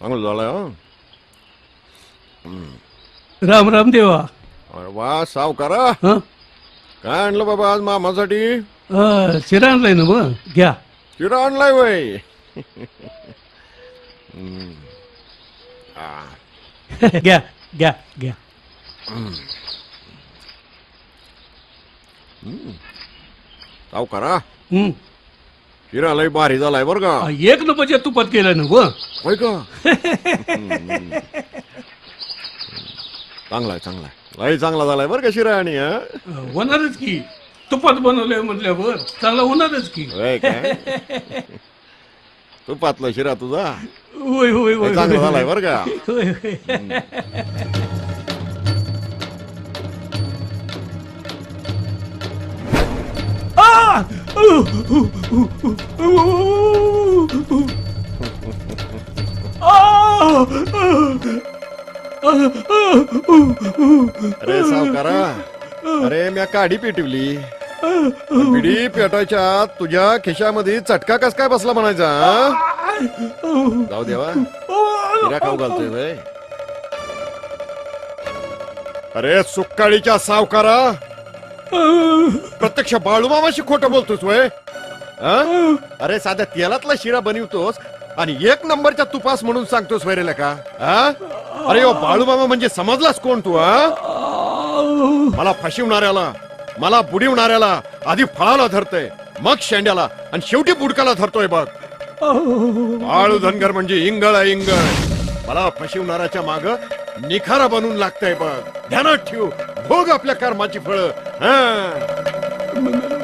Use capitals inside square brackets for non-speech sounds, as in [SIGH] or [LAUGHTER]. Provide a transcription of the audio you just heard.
चांगलं झालं राम राम देवा. अरे वा सावकारा हं? काय आणलं बाबा आज मामासाठी अं, शिरा आणलाय ना मग घ्या शिरा आणलाय वय घ्या घ्या घ्या सावकारा हं. शिरा लय भारी झालाय बर का? एक नंबरच्या तुपात केलं ना व. होय का. [LAUGHS] चांगलाय चांगलाय. लय चांगला झालाय बर का शिरा आणि हा? होणारच की. तुपात बनवलंय म्हटल्यावर चांगला होणारच की. होय काय तू पातला शिरा तुझा? होय होय लय होय. चांगला. झालाय बर का? होय होय. अरे सावकारा अरे म्या काडी पेटवली पिढी पेटायच्या आत तुझ्या खिशामध्ये चटका कस काय बसला म्हणायचा हा? जाऊ देवा हिरा खाऊ घालतोय व्हय. अरे सुक्काळीच्या सावकारा प्रत्यक्ष बाळूमामाशी खोटं बोलतोस वय? अरे साध्या तेलातला शिरा बनवतोस आणि एक नंबरच्या तुपास म्हणून सांगतोस वैरेला का अरे हो, ओ बाळूमामा म्हणजे समजलास कोण तू हा? मला फशिवणाऱ्याला मला बुडिवणाऱ्याला आधी फळाला धरतय मग शेंड्याला आणि शेवटी बुडकाला धरतोय बघ. बाळू धनगर म्हणजे इंगळ आहे इंगळ. मला फशिवणाऱ्याच्या माग निखारा बनून लागतंय बघ. ध्यानात ठेव भोग आपल्या कर्माची फळ. 예. 응.